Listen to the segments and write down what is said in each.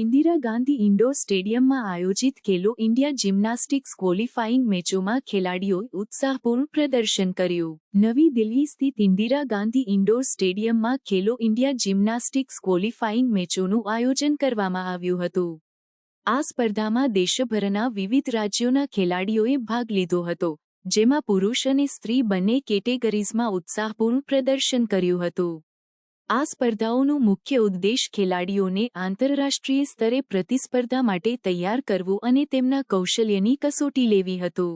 Indira Gandhi indoor સ્ટેડિયમમાં આયોજિત ખેલો India gymnastics qualifying મેચોમાં ખેલાડીઓએ ઉત્સાહપૂર્ણ પ્રદર્શન કર્યું. નવી દિલ્હી સ્થિત ઇન્દિરા ગાંધી ઇન્ડોર સ્ટેડિયમમાં ખેલો ઇન્ડિયા જિમ્નાસ્ટિક્સ ક્વોલિફાઇંગ મેચોનું આયોજન કરવામાં આવ્યું હતું. આ સ્પર્ધામાં દેશભરના વિવિધ રાજ્યોના ખેલાડીઓએ ભાગ લીધો હતો, જેમાં પુરુષ અને સ્ત્રી બંને કેટેગરીઝમાં ઉત્સાહપૂર્ણ પ્રદર્શન કર્યું હતું. આ સ્પર્ધાઓનું મુખ્ય ઉદ્દેશ ખેલાડીઓને આંતરરાષ્ટ્રીય સ્તરે પ્રતિસ્પર્ધા માટે તૈયાર કરવું અને તેમના કૌશલ્યની કસોટી લેવી હતું.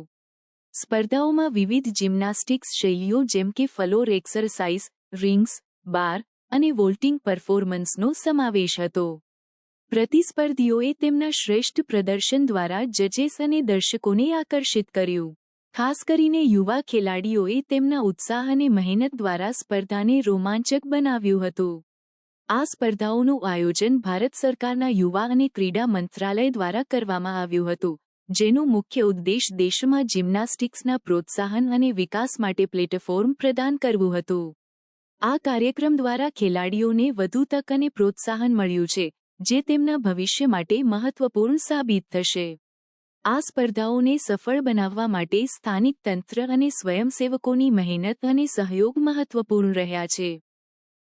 સ્પર્ધાઓમાં વિવિધ જિમ્નાસ્ટિક્સ શૈલીઓ જેમ કે ફલોર એક્સરસાઇઝ, રિંગ્સ, બાર અને વોલ્ટિંગ પરફોર્મન્સનો સમાવેશ હતો. પ્રતિસ્પર્ધીઓએ તેમના શ્રેષ્ઠ પ્રદર્શન દ્વારા જજેસ અને દર્શકોને આકર્ષિત કર્યું. ખાસ કરીને યુવા ખેલાડીઓએ તેમના ઉત્સાહ અને મહેનત દ્વારા સ્પર્ધાને રોમાંચક બનાવ્યું હતું. આ સ્પર્ધાઓનું આયોજન ભારત સરકારના યુવા અને ક્રીડા મંત્રાલય દ્વારા કરવામાં આવ્યું હતું, જેનું મુખ્ય ઉદ્દેશ દેશમાં જિમ્નાસ્ટિક્સના પ્રોત્સાહન અને વિકાસ માટે પ્લેટફોર્મ પ્રદાન કરવું હતું. આ કાર્યક્રમ દ્વારા ખેલાડીઓને વધુ તક અને પ્રોત્સાહન મળ્યું છે, જે તેમના ભવિષ્ય માટે મહત્વપૂર્ણ સાબિત થશે. આ સ્પર્ધાઓને સફળ બનાવવા માટે સ્થાનિક તંત્ર અને સ્વયંસેવકોની મહેનત અને સહયોગ મહત્વપૂર્ણ રહ્યા છે.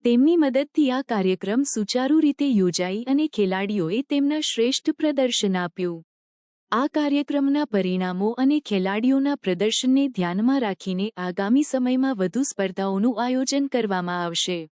તેમની મદદથી આ કાર્યક્રમ સુચારુ રીતે યોજાઈ અને ખેલાડીઓએ તેમના શ્રેષ્ઠ પ્રદર્શન આપ્યું. આ કાર્યક્રમના પરિણામો અને ખેલાડીઓના પ્રદર્શનને ધ્યાનમાં રાખીને આગામી સમયમાં વધુ સ્પર્ધાઓનું આયોજન કરવામાં આવશે.